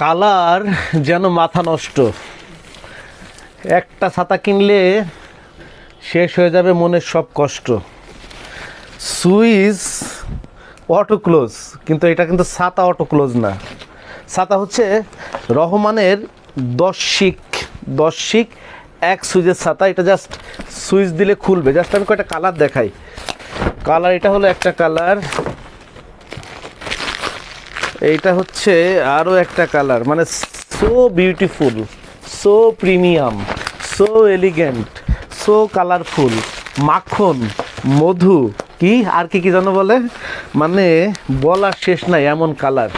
Colour যেন মাথা নষ্ট। একটা ছাতা কিনলে শেষ হয়ে যাবে মনের সব কষ্ট। সুইচ অটো ক্লোজ, কিন্তু এটা কিন্তু ছাতা অটো ক্লোজ না। ছাতা হচ্ছে রহমানের দশ শিক দশ শিক এক সুইচের ছাতা। এটা জাস্ট সুইচ দিলে খুলবে। জাস্ট আমি কয়েকটা কালার দেখাই। কালার এটা হলো একটা কালার। এইটা হচ্ছে আরও একটা কালার মানে so beautiful so premium so elegant so colourful মাখন, মধু, কি? আর কি কি জানো বলে? মানে বলার শেষ নাই এমন কালার।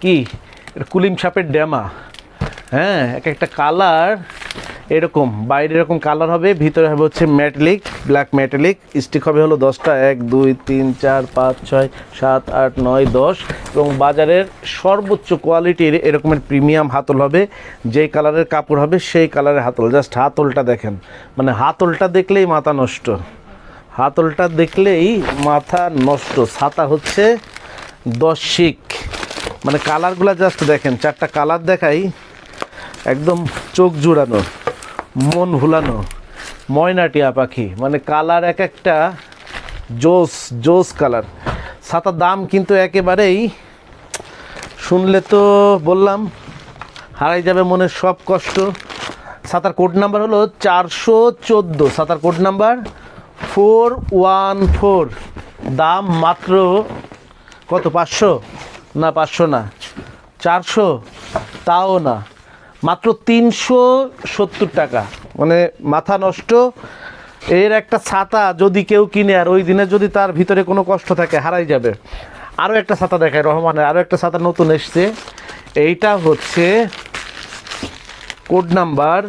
কি? কুলিম সাপের ড্যামা। হ্যাঁ এক একটা কালার এরকম, বাইরে এরকম কালার হবে, ভিতরে হবে হচ্ছে ম্যাটলিক ব্ল্যাক ম্যাটেলিক স্টিক হবে হলো দশটা, এক, দুই, তিন, চার, পাঁচ, ছয়, সাত, আট, নয়, দশ, এবং বাজারের সর্বোচ্চ কোয়ালিটির এরকমের প্রিমিয়াম হাতল হবে, যেই কালারের কাপড় হবে সেই কালারের হাতল। জাস্ট হাতলটা দেখেন মানে হাতলটা দেখলেই মাথা নষ্ট। হাতলটা দেখলেই মাথা নষ্ট। ছাতা হচ্ছে দশ শিক মানে কালারগুলো জাস্ট দেখেন, চারটা কালার দেখাই, একদম চোখ জুড়ানো। মন ভুলানো ময়নাটিয়া পাখি মানে কালার এক একটা জোস জোস কালার। ছাতার দাম কিন্তু একেবারেই, শুনলে তো বললাম, হারাই যাবে মনের সব কষ্ট। সাতার কোড নাম্বার হলো চারশো চোদ্দ। সাঁতার code number four one four. দাম মাত্র কত, পাঁচশো? না পাঁচশো না, চারশো? তাও না। মাত্র তিনশো সত্তর টাকা। মানে মাথা নষ্ট, এর একটা ছাতা যদি কেউ কিনে আর ওই দিনে যদি তার ভিতরে কোনো কষ্ট থাকে, হারাই যাবে। আরও একটা ছাতা দেখায় রহমানের আরও একটা ছাতা নতুন এসছে। এইটা হচ্ছে code number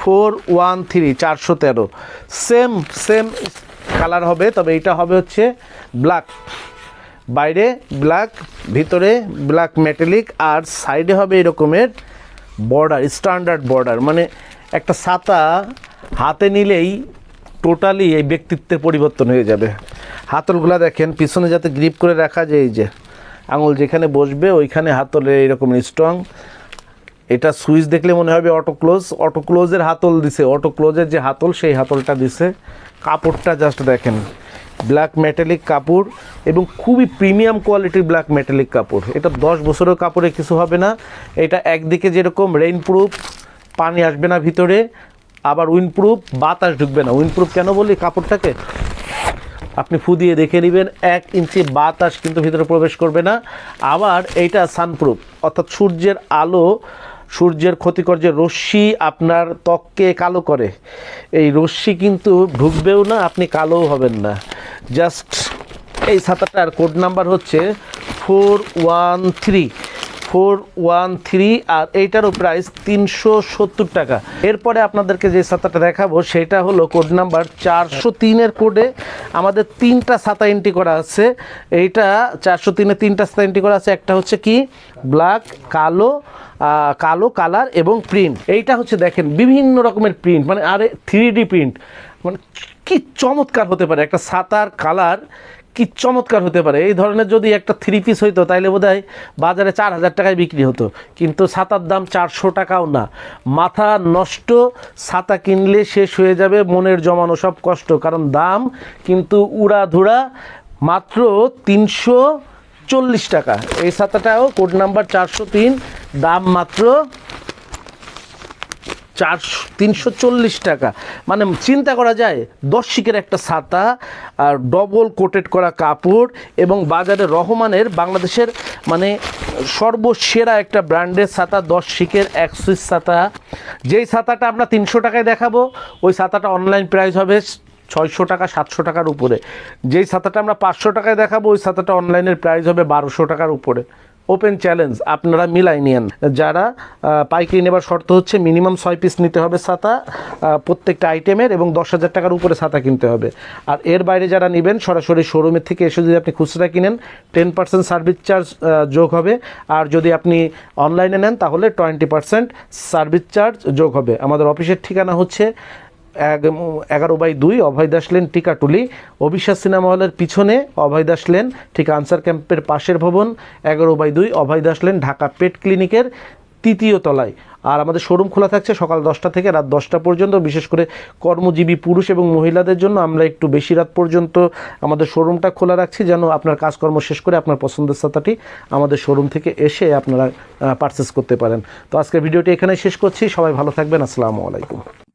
four one three, চারশো তেরো। সেম সেম কালার হবে, তবে এইটা হবে হচ্ছে ব্ল্যাক। বাইরে ব্ল্যাক, ভিতরে ব্ল্যাক মেটালিক, আর সাইডে হবে এরকমের বর্ডার, স্ট্যান্ডার্ড বর্ডার মানে একটা ছাতা হাতে নিলেই টোটালি এই ব্যক্তিত্বের পরিবর্তন হয়ে যাবে। হাতলগুলা দেখেন, পিছনে যাতে গ্রিপ করে রাখা যায় এই যে, আঙুল যেখানে বসবে ওইখানে হাতলে এইরকম স্ট্রং এটা সুইচ দেখলে মনে হবে অটো ক্লোজ অটো ক্লোজের হাতল দিছে অটো ক্লোজের যে হাতল, সেই হাতলটা দিছে। কাপড়টা জাস্ট দেখেন ব্ল্যাক মেটালিক কাপড় এবং খুবই প্রিমিয়াম কোয়ালিটির ব্ল্যাক মেটালিক কাপড়। এটা দশ বছরের কাপড়ে কিছু হবে না। এটা একদিকে যেরকম রেইনপ্রুফ পানি আসবে না ভিতরে, আবার উইন্ডপ্রুফ বাতাস ঢুকবে না। উইন্ডপ্রুফ কেন বলি কাপড়টাকে? আপনি ফু দিয়ে দেখে নেবেন, এক ইঞ্চি বাতাস কিন্তু ভিতরে প্রবেশ করবে না। আবার এইটা সানপ্রুফ অর্থাৎ সূর্যের আলো, সূর্যের ক্ষতিকর যে রশ্মি আপনার ত্বককে কালো করে। এই রশ্মি কিন্তু ঢুকবেও না, আপনি কালোও হবেন না। জাস্ট এই ছাতাটার কোড নাম্বার হচ্ছে four one three, four one three, আর এইটারও প্রাইস তিনশো সত্তর টাকা। এরপরে আপনাদেরকে যে ছাতাটা দেখাবো, সেটা হলো কোড নাম্বার চারশো তিনের কোডে আমাদের তিনটা ছাতা এন্ট্রি করা আছে। এইটা চারশো তিনে তিনটা ছাতা এন্ট্রি করা আছে। একটা হচ্ছে কি? ব্ল্যাক, কালো কালো কালার এবং প্রিন্ট। এইটা হচ্ছে দেখেন বিভিন্ন রকমের প্রিন্ট মানে আরে থ্রি প্রিন্ট। মানে কি চমৎকার হতে পারে? একটা ছাতার কালার কি চমৎকার হতে পারে? এই ধরনের যদি একটা থ্রি পিস হইতো, তাইলে বোধ বাজারে চার হাজার টাকায় বিক্রি হতো। কিন্তু ছাতার দাম চারশো টাকাও না। মাথা নষ্ট ছাতা কিনলে শেষ হয়ে যাবে, মনের জমানো সব কষ্ট। কারণ দাম কিন্তু উড়াধুরা, মাত্র তিনশো চল্লিশ টাকা। এই ছাতাটাও কোড নাম্বার চারশো তিন, দাম মাত্র চারশো তিনশো চল্লিশ টাকা। মানে চিন্তা করা যায় দশ শিকের একটা ছাতা, আর ডবল কোটেড করা কাপড় এবং বাজারে রহমানের বাংলাদেশের মানে সর্বসেরা একটা ব্র্যান্ডের ছাতা দশ শিকের এক সুইচ ছাতা। যেই ছাতাটা আমরা তিনশো টাকায় দেখাবো, ওই ছাতাটা অনলাইন প্রাইস হবে ছয়শো টাকা, সাতশো টাকার উপরে। যেই ছাতাটা আমরা পাঁচশো টাকায় দেখাবো, ওই ছাতাটা অনলাইনের প্রাইস হবে বারোশো টাকার উপরে। ওপেন চ্যালেঞ্জ আপনারা মিলাই নিয়েন। যারা পাইকারি নেবার শর্ত হচ্ছে মিনিমাম ছয় পিস নিতে হবে ছাতা প্রত্যেকটা আইটেমের এবং দশ হাজার টাকার উপরে ছাতা কিনতে হবে। আর এর বাইরে যারা নেবেন, সরাসরি শোরুমের থেকে এসে যদি আপনি খুচরা কিনেন টেন পার্সেন্ট সার্ভিস চার্জ যোগ হবে। আর যদি আপনি অনলাইনে নেন, তাহলে টোয়েন্টি পার্সেন্ট সার্ভিস চার্জ যোগ হবে। আমাদের অফিসের ঠিকানা হচ্ছে এগারো বাই দুই, অভয় দাস লেন টিকাটুলি অবিশ্বাস সিনেমা হলের পিছনে অভয় দাস লেন, ঠিক আনসার ক্যাম্পের পাশের ভবন। এগারো বাই দুই, অভয় দাস লেন, ঢাকা পেট ক্লিনিকের তৃতীয় তলায়। আর আমাদের শোরুম খোলা থাকছে সকাল দশটা থেকে রাত দশটা পর্যন্ত। বিশেষ করে কর্মজীবী পুরুষ এবং মহিলাদের জন্য আমরা একটু বেশি রাত পর্যন্ত আমাদের শোরুমটা খোলা রাখছি, যেন আপনার কাজকর্ম শেষ করে আপনার পছন্দের ছাতাটি আমাদের শোরুম থেকে এসে আপনারা পারচেস করতে পারেন। তো আজকের ভিডিওটি এখানে শেষ করছি। সবাই ভালো থাকবেন। আসসালামু আলাইকুম।